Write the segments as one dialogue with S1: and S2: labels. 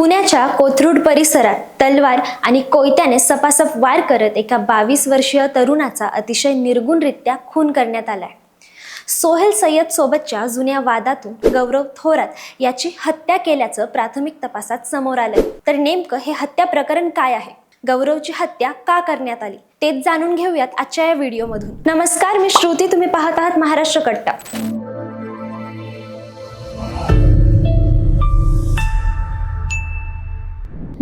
S1: पुण्याच्या कोथरूड परिसरात तलवार आणि कोयत्याने सपासप वार करत एका बावीस वर्षीय तरुणाचा अतिशय निर्गुणरित्या खून करण्यात आलाय. सोहेल सय्यद सोबतच्या जुन्या वादातून गौरव थोरात याची हत्या केल्याचं प्राथमिक तपासात समोर आलंय. तर नेमकं हे हत्या प्रकरण काय आहे? गौरवची हत्या का करण्यात आली? तेच जाणून घेऊयात आजच्या या व्हिडिओमधून. नमस्कार मी श्रुती. तुम्ही पाहत आहात महाराष्ट्र कट्टा.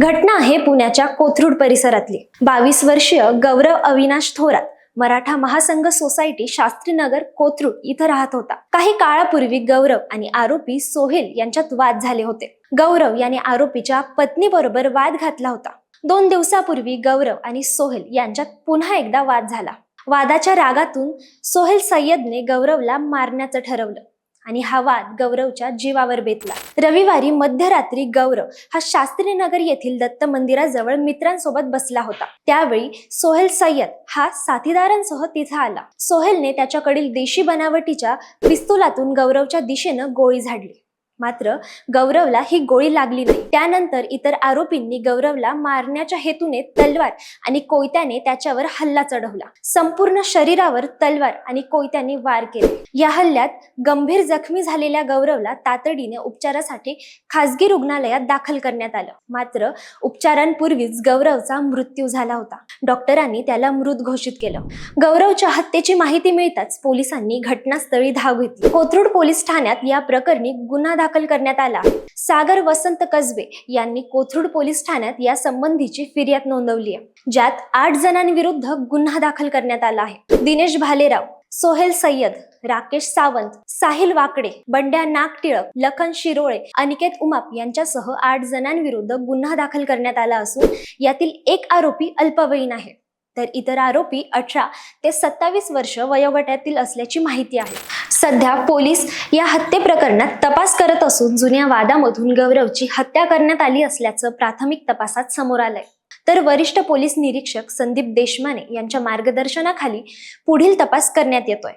S1: घटना आहे पुण्याच्या कोथरूड परिसरातली. बावीस वर्षीय गौरव अविनाश थोरात मराठा महासंघ सोसायटी शास्त्रीनगर कोथरूड इथं राहत होता. काही काळापूर्वी गौरव आणि आरोपी सोहेल यांच्यात वाद झाले होते. गौरव याने आरोपीच्या पत्नीबरोबर वाद घातला होता. दोन दिवसापूर्वी गौरव आणि सोहेल यांच्यात पुन्हा एकदा वाद झाला. वादाच्या रागातून सोहेल सय्यदने गौरवला मारण्याचं ठरवलं. आणि हा वाद गौरवच्या जीवावर बेतला. रविवारी मध्यरात्री गौरव हा शास्त्री नगर येथील दत्त मंदिराजवळ मित्रांसोबत बसला होता. त्यावेळी सोहेल सय्यद हा साथीदारांसह तिथे आला. सोहेलने त्याच्याकडील देशी बनावटीच्या पिस्तुलातून गौरवच्या दिशेनं गोळी झाडली. मात्र गौरवला ही गोळी लागली नाही. त्यानंतर इतर आरोपींनी गौरवला मारण्याच्या हेतूने तलवार आणि कोयत्याने त्याच्यावर हल्ला चढवला. संपूर्ण शरीरावर तलवार आणि कोयत्याने वार केले. या हल्ल्यात गंभीर जखमी झालेल्या गौरवला तातडीने उपचारासाठी खासगी रुग्णालयात दाखल करण्यात आलं. मात्र उपचारांपूर्वीच गौरवचा मृत्यू झाला होता. डॉक्टरांनी त्याला मृत घोषित केलं. गौरवच्या हत्येची माहिती मिळताच पोलिसांनी घटनास्थळी धाव घेतली. कोथरूड पोलीस ठाण्यात या प्रकरणी गुन्हा दाखल करण्यात आला. सागर वसंत कसबे यांनी कोथरूड पोलीस ठाण्यात या संबंधीची फिर्याद नोंदवली आहे ज्यात आठ जणांविरुद्ध गुन्हा दाखल करण्यात आला आहे. दिनेश भालेराव सोहेल सय्यद राकेश सावंत साहिल वाकडे बंड्या नागटिळक लखन शिरोळे अनिकेत उमाप यांच्यासह आठ जणांविरुद्ध गुन्हा दाखल करण्यात आला असून यातील एक आरोपी अल्पवयीन आहे. तर इतर आरोपी अठरा ते सत्तावीस वर्ष वयोगटातील असल्याची माहिती आहे. सध्या पोलीस या हत्ये प्रकरणात तपास करत असून जुन्या वादामधून गौरवची हत्या करण्यात आली असल्याचं प्राथमिक तपासात समोर आलंय. तर वरिष्ठ पोलीस निरीक्षक संदीप देशमाने यांच्या मार्गदर्शनाखाली पुढील तपास करण्यात येतोय.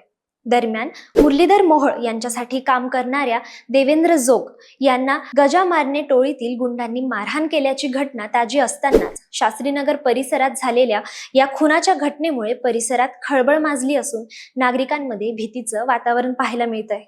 S1: दरम्यान मुरलीधर मोहोळ यांच्यासाठी काम करणाऱ्या देवेंद्र जोग यांना गजा मारणे टोळीतील गुंडांनी मारहाण केल्याची घटना ताजी असतानाच शास्त्रीनगर परिसरात झालेल्या या खुनाच्या घटनेमुळे परिसरात खळबळ माजली असून नागरिकांमध्ये भीतीचं वातावरण पाहायला मिळतंय.